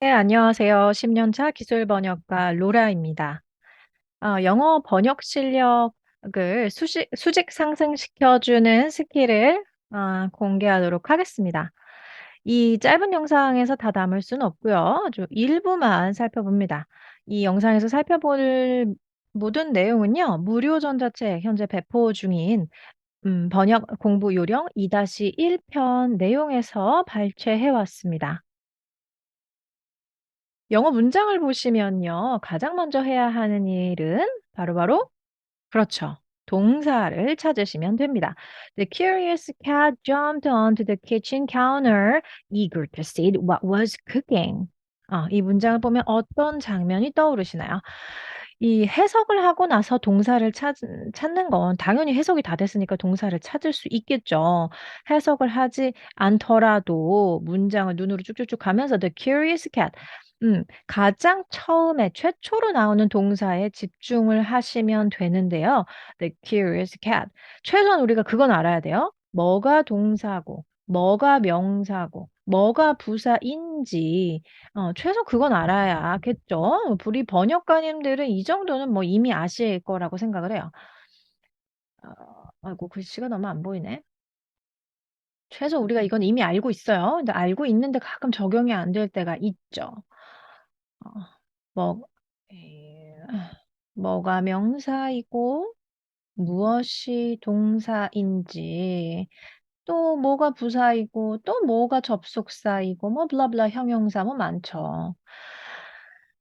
네, 안녕하세요. 10년 차 기술 번역가 로라입니다. 어, 영어 번역 실력을 수직, 수직 상승시켜주는 스킬을 어, 공개하도록 하겠습니다. 이 짧은 영상에서 다 담을 수는 없고요. 일부만 살펴봅니다. 이 영상에서 살펴볼 모든 내용은요, 무료 전자책 현재 배포 중인 음, 번역 공부 요령 2-1편 내용에서 발췌해 왔습니다. 영어 문장을 보시면요. 가장 먼저 해야 하는 일은 바로바로 그렇죠. 동사를 찾으시면 됩니다. The curious cat jumped onto the kitchen counter, eager to see what was cooking. 어, 이 문장을 보면 어떤 장면이 떠오르시나요? 이 해석을 하고 나서 동사를 찾, 찾는 건 당연히 해석이 다 됐으니까 동사를 찾을 수 있겠죠. 해석을 하지 않더라도 문장을 눈으로 쭉쭉쭉 가면서 The curious cat 음. 가장 처음에 최초로 나오는 동사에 집중을 하시면 되는데요. The curious cat. 최소한 우리가 그건 알아야 돼요. 뭐가 동사고, 뭐가 명사고, 뭐가 부사인지 어, 최소 그건 알아야겠죠. 우리 번역가님들은 이 정도는 뭐 이미 아실 거라고 생각을 해요. 어, 아이고 글씨가 너무 안 보이네. 최소 우리가 이건 이미 알고 있어요. 근데 알고 있는데 가끔 적용이 안 될 때가 있죠. 어, 뭐, 에, 뭐가 명사이고 무엇이 동사인지 또 뭐가 부사이고 또 뭐가 접속사이고 뭐 블라블라 형용사 뭐 많죠.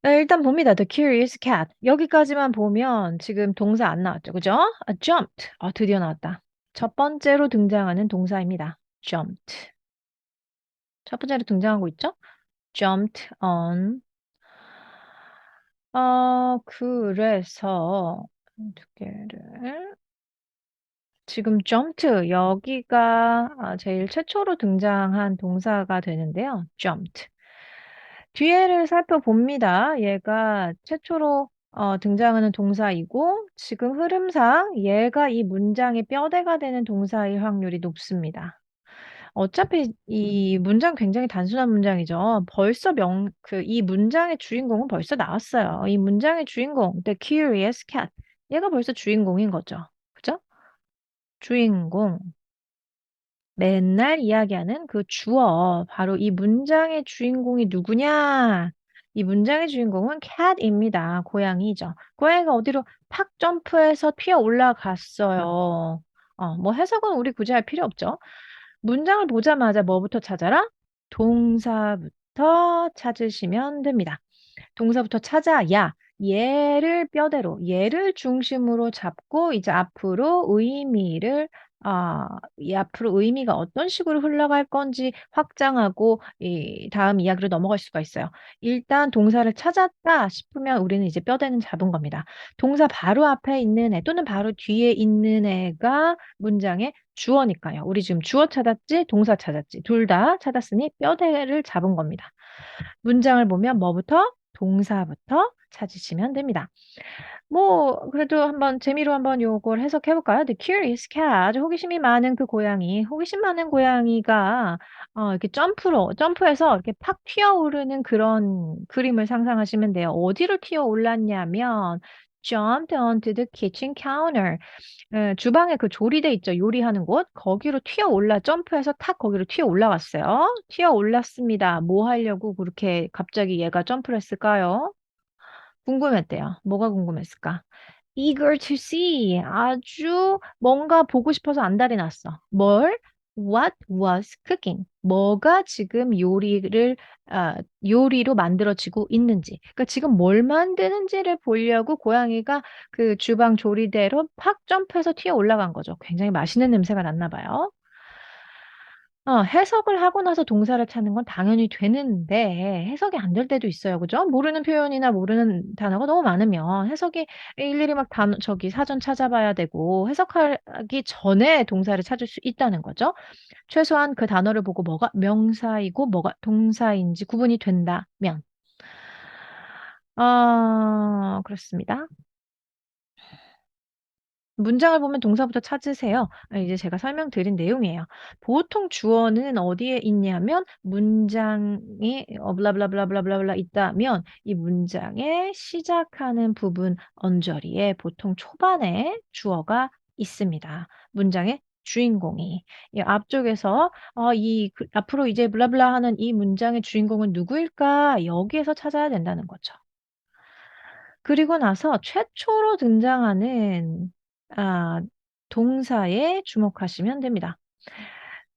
네, 일단 봅니다. The curious cat. 여기까지만 보면 지금 동사 안 나왔죠. 그죠? 아, jumped. 아, 드디어 나왔다. 첫 번째로 등장하는 동사입니다. jumped. 첫 번째로 등장하고 있죠? jumped on. 어, 그래서 두 개를 지금 jumped 여기가 아, 제일 최초로 등장한 동사가 되는데요. jumped. 뒤에를 살펴봅니다. 얘가 최초로 어, 등장하는 동사이고 지금 흐름상 얘가 이 문장의 뼈대가 되는 동사일 확률이 높습니다. 어차피 이 문장 굉장히 단순한 문장이죠. 벌써 명, 그, 이 문장의 주인공은 벌써 나왔어요. 이 문장의 주인공, The Curious Cat. 얘가 벌써 주인공인 거죠. 그죠? 주인공. 맨날 이야기하는 그 주어. 바로 이 문장의 주인공이 누구냐? 이 문장의 주인공은 cat입니다. 고양이죠. 고양이가 어디로 팍 점프해서 튀어 올라갔어요. 어, 뭐 해석은 우리 굳이 할 필요 없죠. 문장을 보자마자 뭐부터 찾아라? 동사부터 찾으시면 됩니다. 동사부터 찾아, 야, 얘를 뼈대로, 얘를 중심으로 잡고 이제 앞으로 의미를 아, 이 앞으로 의미가 어떤 식으로 흘러갈 건지 확장하고 이 다음 이야기로 넘어갈 수가 있어요. 일단 동사를 찾았다 싶으면 우리는 이제 뼈대는 잡은 겁니다. 동사 바로 앞에 있는 애 또는 바로 뒤에 있는 애가 문장의 주어니까요. 우리 지금 주어 찾았지, 동사 찾았지. 둘 다 찾았으니 뼈대를 잡은 겁니다. 문장을 보면 뭐부터? 동사부터 찾으시면 됩니다. 뭐 그래도 한번 재미로 한번 요걸 해석해 볼까요? The curious cat. 호기심이 많은 그 고양이. 호기심 많은 고양이가 어 이렇게 점프로 점프해서 이렇게 팍 튀어오르는 그런 그림을 상상하시면 돼요. 어디로 튀어올랐냐면 jumped onto the kitchen counter. 예, 주방에 그 조리대 있죠. 요리하는 곳. 거기로 튀어올라 점프해서 탁 거기로 튀어올라왔어요. 튀어올랐습니다. 뭐 하려고 그렇게 갑자기 얘가 점프를 했을까요? 궁금했대요. 뭐가 궁금했을까? eager to see. 아주 뭔가 보고 싶어서 안달이 났어. 뭘? What was cooking? 뭐가 지금 요리를 아, 요리로 만들어지고 있는지. 그러니까 지금 뭘 만드는지를 보려고 고양이가 그 주방 조리대로 팍 점프해서 튀어 올라간 거죠. 굉장히 맛있는 냄새가 났나 봐요. 어, 해석을 하고 나서 동사를 찾는 건 당연히 되는데 해석이 안 될 때도 있어요. 그죠? 모르는 표현이나 모르는 단어가 너무 많으면 해석이 일일이 막 단, 저기 사전 찾아봐야 되고 해석하기 전에 동사를 찾을 수 있다는 거죠. 최소한 그 단어를 보고 뭐가 명사이고 뭐가 동사인지 구분이 된다면. 어, 그렇습니다. 문장을 보면 동사부터 찾으세요. 아 이제 제가 설명드린 내용이에요. 보통 주어는 어디에 있냐면 문장이 어 블라블라블라블라블라 있다면 이 문장의 시작하는 부분 언저리에 보통 초반에 주어가 있습니다. 문장의 주인공이. 이 앞쪽에서 어 이 그 앞으로 이제 블라블라 하는 이 문장의 주인공은 누구일까? 여기에서 찾아야 된다는 거죠. 그리고 나서 최초로 등장하는 아 동사에 주목하시면 됩니다.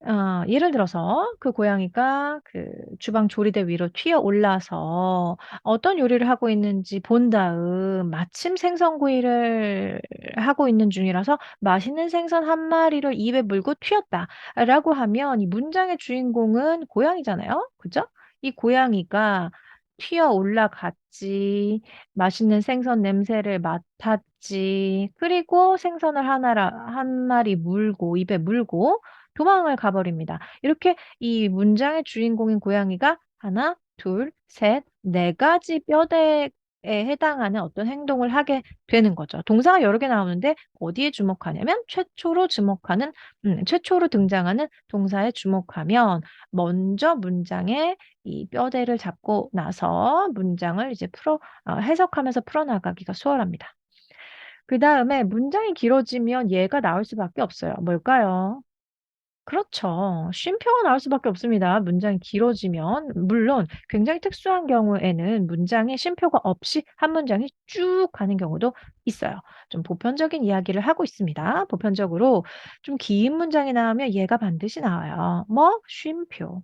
어 예를 들어서 그 고양이가 그 주방 조리대 위로 튀어 올라서 어떤 요리를 하고 있는지 본 다음 마침 생선구이를 하고 있는 중이라서 "맛있는 생선 한 마리를 입에 물고 튀었다."라고 하면 이 문장의 주인공은 고양이잖아요. 그죠? 이 고양이가 튀어 올라갔지, 맛있는 생선 냄새를 맡았지, 그리고 생선을 하나라 한 마리 물고 입에 물고 도망을 가 버립니다. 이렇게 이 문장의 주인공인 고양이가 하나, 둘, 셋, 네 가지 뼈대 에 해당하는 어떤 행동을 하게 되는 거죠. 동사가 여러 개 나오는데 어디에 주목하냐면 최초로 주목하는 음 최초로 등장하는 동사에 주목하면 먼저 문장의 이 뼈대를 잡고 나서 문장을 이제 풀어 어 해석하면서 풀어나가기가 수월합니다. 그다음에 문장이 길어지면 얘가 나올 수밖에 없어요. 뭘까요? 그렇죠. 쉼표가 나올 수밖에 없습니다, 문장이 길어지면. 물론 굉장히 특수한 경우에는 문장에 쉼표가 없이 한 문장이 쭉 가는 경우도 있어요. 좀 보편적인 이야기를 하고 있습니다. 보편적으로 좀 긴 문장이 나오면 얘가 반드시 나와요. 뭐? 쉼표.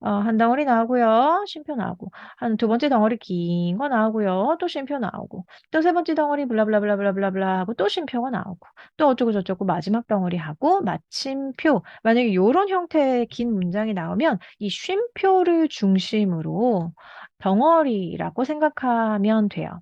어한 덩어리 나오고요. 쉼표 나오고 한두 번째 덩어리 긴 거 나오고요. 또 쉼표 나오고 또세 번째 덩어리 블라블라블라블라블라 하고 또 쉼표가 나오고 또 어쩌고 저쩌고 마지막 덩어리하고 마침표. 만약에 요런 형태의 긴 문장이 나오면 이 쉼표를 중심으로 덩어리라고 생각하면 돼요.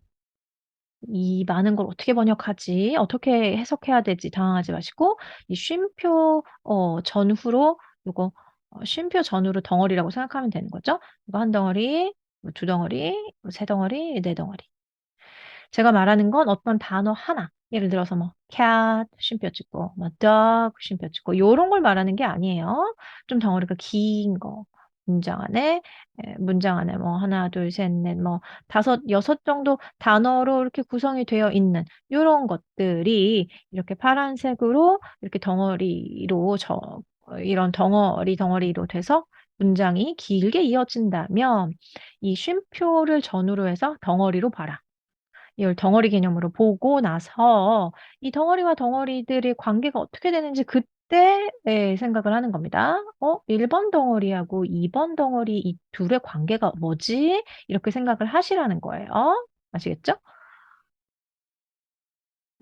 이 많은 걸 어떻게 번역하지? 어떻게 해석해야 될지 당황하지 마시고 이 쉼표 어 전후로 요거 어 쉼표 전후로 덩어리라고 생각하면 되는 거죠. 이거 한 덩어리, 뭐두 덩어리, 뭐세 덩어리, 네 덩어리. 제가 말하는 건 어떤 단어 하나, 예를 들어서 뭐 cat 쉼표 찍고 뭐 dog 쉼표 찍고 요런 걸 말하는 게 아니에요. 좀 덩어리가 긴 거. 문장 안에 에 문장 안에 뭐 하나, 둘, 셋, 넷, 뭐 다섯, 여섯 정도 단어로 이렇게 구성이 되어 있는 요런 것들이 이렇게 파란색으로 이렇게 덩어리로 저어 이런 덩어리, 덩어리로 돼서 문장이 길게 이어진다면 이 쉼표를 전후로 해서 덩어리로 봐라. 이걸 덩어리 개념으로 보고 나서 이 덩어리와 덩어리들의 관계가 어떻게 되는지 그때 예 생각을 하는 겁니다. '어 1번 덩어리하고 2번 덩어리 이 둘의 관계가 뭐지?' 이렇게 생각을 하시라는 거예요. 아시겠죠?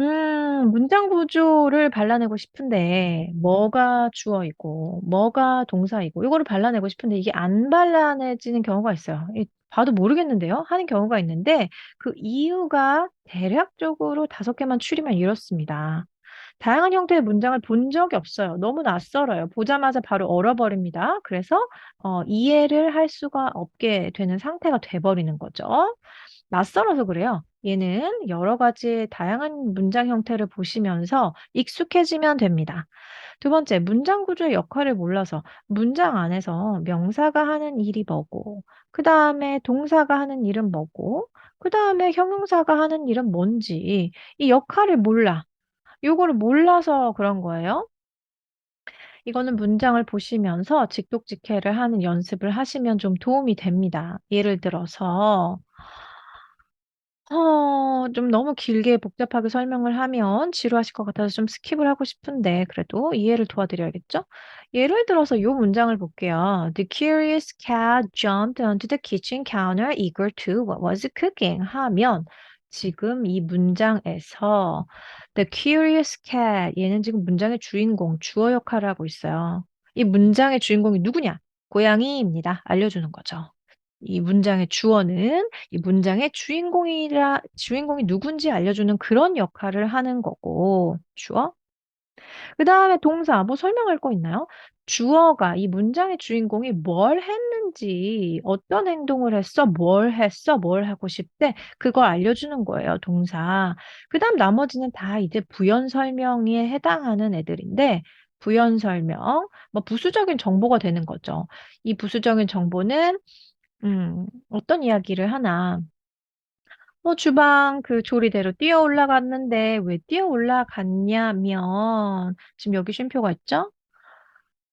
음 문장 구조를 발라내고 싶은데 뭐가 주어이고 뭐가 동사이고 요거를 발라내고 싶은데 이게 안 발라내지는 경우가 있어요. 이 봐도 모르겠는데요 하는 경우가 있는데 그 이유가 대략적으로 5 개만 추리면 이렇습니다. 다양한 형태의 문장을 본 적이 없어요. 너무 낯설어요. 보자마자 바로 얼어버립니다. 그래서 어 이해를 할 수가 없게 되는 상태가 돼 버리는 거죠. 낯설어서 그래요. 얘는 여러 가지의 다양한 문장 형태를 보시면서 익숙해지면 됩니다. 두 번째, 문장 구조의 역할을 몰라서 문장 안에서 명사가 하는 일이 뭐고 그 다음에 동사가 하는 일은 뭐고 그 다음에 형용사가 하는 일은 뭔지 이 역할을 몰라. 요거를 몰라서 그런 거예요. 이거는 문장을 보시면서 직독직해를 하는 연습을 하시면 좀 도움이 됩니다. 예를 들어서 어 좀 너무 길게 복잡하게 설명을 하면 지루하실 것 같아서 좀 스킵을 하고 싶은데 그래도 이해를 도와드려야겠죠? 예를 들어서 요 문장을 볼게요. The curious cat jumped onto the kitchen counter eager to what was cooking 하면 지금 이 문장에서 the curious cat 얘는 지금 문장의 주인공, 주어 역할을 하고 있어요. 이 문장의 주인공이 누구냐? 고양이입니다. 알려주는 거죠. 이 문장의 주어는 이 문장의 주인공이라 주인공이 누군지 알려주는 그런 역할을 하는 거고 주어 그 다음에 동사, 뭐 설명할 거 있나요? 주어가 이 문장의 주인공이 뭘 했는지, 어떤 행동을 했어, 뭘 했어, 뭘 하고 싶대, 그걸 알려주는 거예요, 동사. 그 다음 나머지는 다 이제 부연 설명에 해당하는 애들인데, 부연 설명, 뭐 부수적인 정보가 되는 거죠. 이 부수적인 정보는, 음, 어떤 이야기를 하나. 뭐 주방 그 조리대로 뛰어 올라갔는데 왜 뛰어 올라갔냐면 지금 여기 쉼표가 있죠?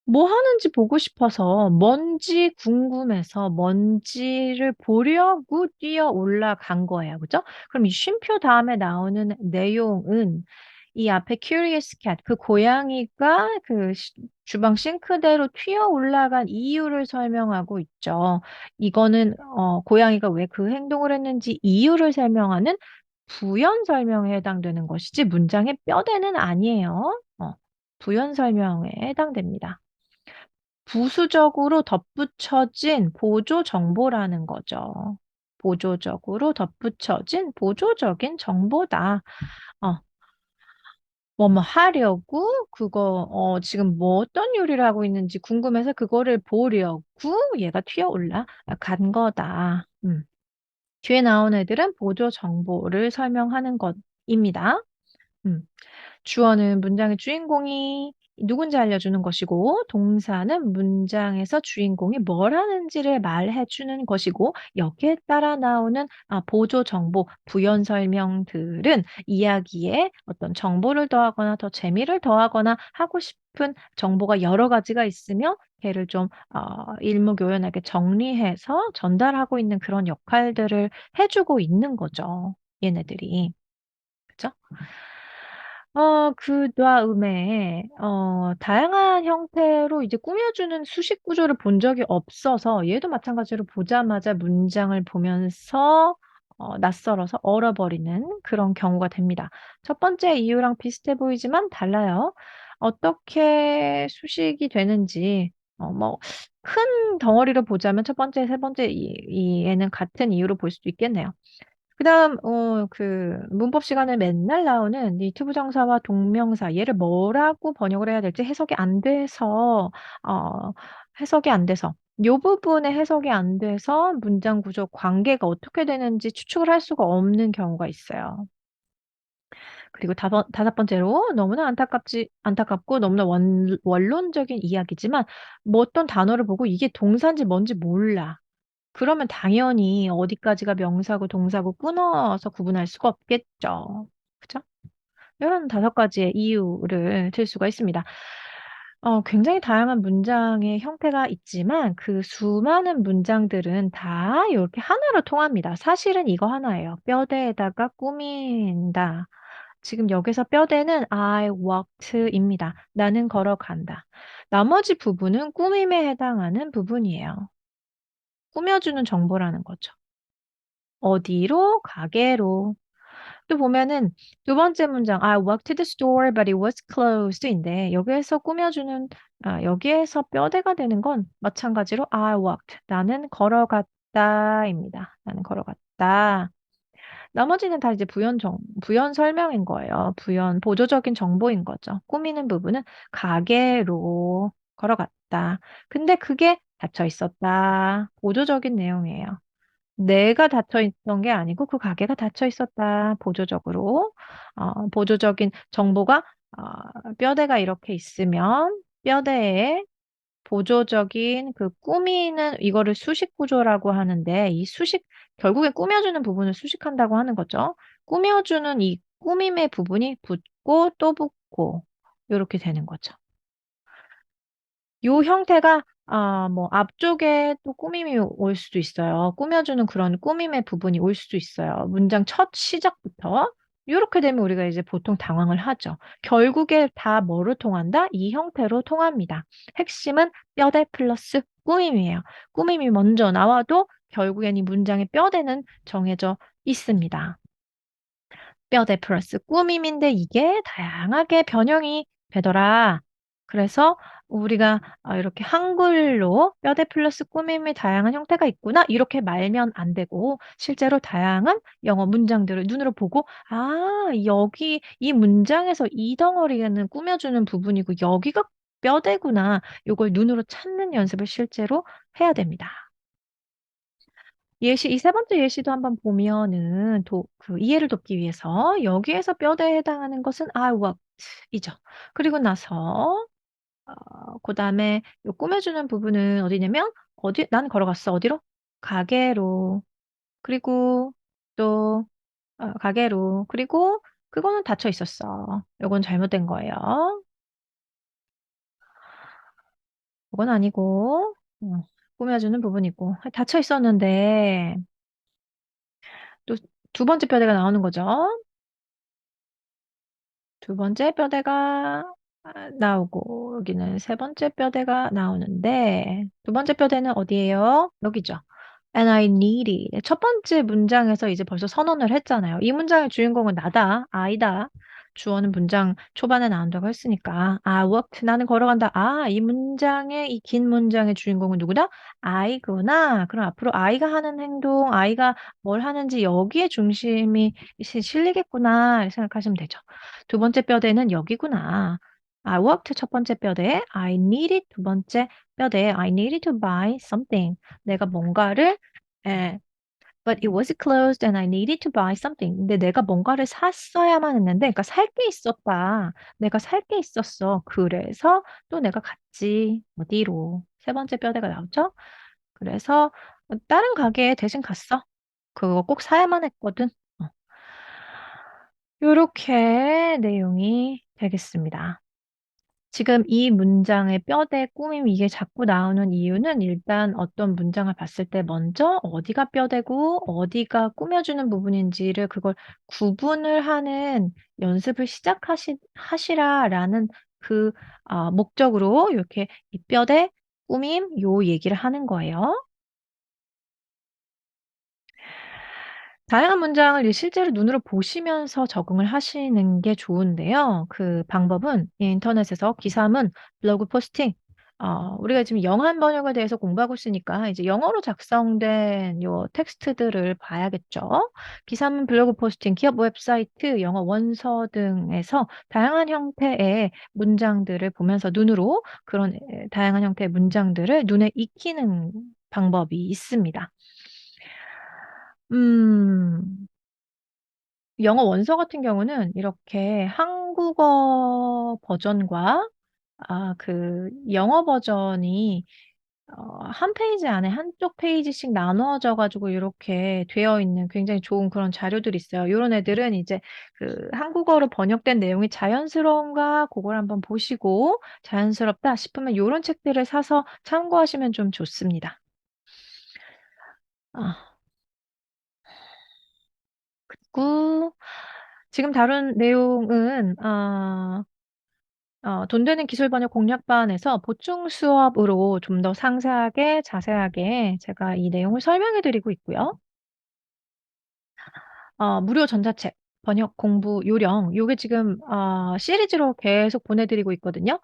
뭐 하는지 보고 싶어서 먼지 궁금해서 먼지를 보려고 뛰어 올라간 거예요. 그죠? 그럼 이 쉼표 다음에 나오는 내용은 이 앞에 curious cat, 그 고양이가 그 시- 주방 싱크대로 튀어 올라간 이유를 설명하고 있죠. 이거는 어, 고양이가 왜 그 행동을 했는지 이유를 설명하는 부연 설명에 해당되는 것이지 문장의 뼈대는 아니에요. 어, 부연 설명에 해당됩니다. 부수적으로 덧붙여진 보조 정보라는 거죠. 보조적으로 덧붙여진 보조적인 정보다. 어, 뭐뭐 하려고 그거 어 지금 뭐 어떤 요리를 하고 있는지 궁금해서 그거를 보려고 얘가 튀어 올라간 거다. 음. 뒤에 나온 애들은 보조 정보를 설명하는 것입니다. 음. 주어는 문장의 주인공이 누군지 알려주는 것이고, 동사는 문장에서 주인공이 뭘 하는지를 말해 주는 것이고, 여기에 따라 나오는 아, 보조 정보, 부연 설명들은 이야기에 어떤 정보를 더하거나 더 재미를 더하거나 하고 싶은 정보가 여러 가지가 있으며, 걔를 좀 어, 일목요연하게 정리해서 전달하고 있는 그런 역할들을 해주고 있는 거죠. 얘네들이. 그죠? 어, 그 다음에, 어, 다양한 형태로 이제 꾸며주는 수식 구조를 본 적이 없어서 얘도 마찬가지로 보자마자 문장을 보면서 어, 낯설어서 얼어버리는 그런 경우가 됩니다. 첫 번째 이유랑 비슷해 보이지만 달라요. 어떻게 수식이 되는지, 어, 뭐, 큰 덩어리로 보자면 첫 번째, 세 번째 이, 이 애는 같은 이유로 볼 수도 있겠네요. 그다음 어 그 문법 시간에 맨날 나오는 니트 부정사와 동명사 얘를 뭐라고 번역을 해야 될지 해석이 안 돼서 어 해석이 안 돼서 요 부분에 해석이 안 돼서 문장 구조 관계가 어떻게 되는지 추측을 할 수가 없는 경우가 있어요. 그리고 다번, 다섯 번째로 너무나 안타깝지 안타깝고 너무나 원, 원론적인 이야기지만 뭐 어떤 단어를 보고 이게 동사인지 뭔지 몰라. 그러면 당연히 어디까지가 명사고 동사고 끊어서 구분할 수가 없겠죠. 그죠? 이런 다섯 가지의 이유를 들 수가 있습니다. 어, 굉장히 다양한 문장의 형태가 있지만 그 수많은 문장들은 다 이렇게 하나로 통합니다. 사실은 이거 하나예요. 뼈대에다가 꾸민다. 지금 여기서 뼈대는 I walked입니다. 나는 걸어간다. 나머지 부분은 꾸밈에 해당하는 부분이에요. 꾸며주는 정보라는 거죠. 어디로? 가게로. 또 보면은 두 번째 문장 I walked to the store but it was closed인데 여기에서 꾸며주는 아, 여기에서 뼈대가 되는 건 마찬가지로 I walked 나는 걸어갔다입니다. 나는 걸어갔다. 나머지는 다 이제 부연 정, 부연 설명인 거예요. 부연 보조적인 정보인 거죠. 꾸미는 부분은 가게로 걸어갔다. 근데 그게 닫혀 있었다. 보조적인 내용이에요. 내가 닫혀 있던 게 아니고 그 가게가 닫혀 있었다. 보조적으로. 어, 보조적인 정보가 어, 뼈대가 이렇게 있으면 뼈대에 보조적인 그 꾸미는 이거를 수식 구조라고 하는데 이 수식 결국에 꾸며주는 부분을 수식한다고 하는 거죠. 꾸며주는 이 꾸밈의 부분이 붙고 또 붙고 이렇게 되는 거죠. 요 형태가 아, 뭐 앞쪽에 또 꾸밈이 올 수도 있어요. 꾸며 주는 그런 꾸밈의 부분이 올 수도 있어요. 문장 첫 시작부터 이렇게 되면 우리가 이제 보통 당황을 하죠. 결국에 다 뭐로 통한다? 이 형태로 통합니다. 핵심은 뼈대 플러스 꾸밈이에요. 꾸밈이 먼저 나와도 결국엔 이 문장의 뼈대는 정해져 있습니다. 뼈대 플러스 꾸밈인데 이게 다양하게 변형이 되더라. 그래서 우리가 아 이렇게 한글로 "뼈대 플러스 꾸밈의 다양한 형태가 있구나." 이렇게 말면 안 되고 실제로 다양한 영어 문장들을 눈으로 보고 '아 여기 이 문장에서 이 덩어리에는 꾸며 주는 부분이고 여기가 뼈대구나.' 요걸 눈으로 찾는 연습을 실제로 해야 됩니다. 예시 이3 번째 예시도 한번 보면은 도 그 이해를 돕기 위해서 여기에서 뼈대에 해당하는 것은 I walked 이죠. 그리고 나서 어 그다음에 요 꾸며 주는 부분은 어디냐면 어디 "나는 걸어갔어." 어디로? 가게로. 그리고 또 어 가게로. 그리고 "그거는 닫혀 있었어." 요건 잘못된 거예요. 그건 아니고 어 꾸며 주는 부분이고 아 닫혀 있었는데 또 2 번째 뼈대가 나오는 거죠. 2 번째 뼈대가 아 나오고 여기는 3 번째 뼈대가 나오는데 2 번째 뼈대는 어디예요? 여기죠. And I needed. 첫 번째 문장에서 이제 벌써 선언을 했잖아요. 이 문장의 주인공은 나다. I다. 주어는 문장 초반에 나온다고 했으니까. I walked 나는 걸어간다. 아 이 문장의 이 긴 문장의 주인공은 누구다? I구나. 그럼 앞으로 I가 하는 행동, I가 뭘 하는지 여기에 중심이 시 실리겠구나 생각하시면 되죠. 2 번째 뼈대는 여기구나. I walked 첫 번째 뼈대, I needed 2 번째 뼈대, I needed to buy something. 내가 뭔가를 예. But it was closed and I needed to buy something. 근데 내가 뭔가를 샀어야만 했는데 그러니까 살 게 있었다. 내가 살 게 있었어. 그래서 또 내가 갔지. 어디로. 3 번째 뼈대가 나오죠. 그래서 어 다른 가게에 대신 갔어. 그거 꼭 사야만 했거든. 어. 요렇게 내용이 되겠습니다. 지금 이 문장의 뼈대 꾸밈 이게 자꾸 나오는 이유는 일단 어떤 문장을 봤을 때 먼저 어디가 뼈대고 어디가 꾸며 주는 부분인지를 그걸 구분을 하는 연습을 시작하시 하시라라는 그 아 목적으로 요렇게 이 뼈대, 꾸밈 요 얘기를 하는 거예요. 다양한 문장을 이 실제로 눈으로 보시면서 적응을 하시는 게 좋은데요. 그 방법은 인터넷에서 기사문, 블로그 포스팅 어 우리가 지금 영한 번역에 대해서 공부하고 있으니까 이제 영어로 작성된 요 텍스트들을 봐야겠죠. 기사문, 블로그 포스팅, 기업 웹사이트, 영어 원서 등에서 다양한 형태의 문장들을 보면서 눈으로 그런 에 다양한 형태의 문장들을 눈에 익히는 방법이 있습니다. 음. 영어 원서 같은 경우는 이렇게 한국어 버전과 아 그 영어 버전이 어 1 페이지 안에 한쪽 페이지씩 나누어져 가지고 요렇게 되어 있는 굉장히 좋은 그런 자료들이 있어요. 요런 애들은 이제 그 한국어로 번역된 내용이 자연스러운가 고걸 한번 보시고 자연스럽다 싶으면 요런 책들을 사서 참고하시면 좀 좋습니다. 아. 그리고 지금 다룬 내용은 어어돈 되는 기술 번역 공략반에서 보충 수업으로 좀 더 상세하게 자세하게 제가 이 내용을 설명해 드리고 있고요. 어 무료 전자책 번역 공부 요령 요게 지금 어 시리즈로 계속 보내 드리고 있거든요.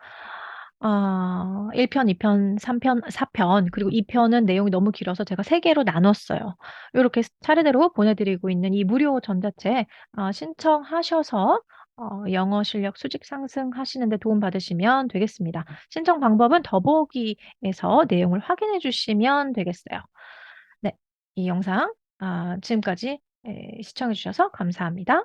어1 편, 2 편, 3 편, 4 편 그리고 2 편은 내용이 너무 길어서 제가 3 개로 나눴어요. 요렇게 스 차례대로 보내 드리고 있는 이 무료 전자책 어 신청하셔서 어 영어 실력 수직 상승하시는 데 도움 받으시면 되겠습니다. 신청 방법은 더보기에서 내용을 확인해 주시면 되겠어요. 네. 이 영상 아 지금까지 예 시청해 주셔서 감사합니다.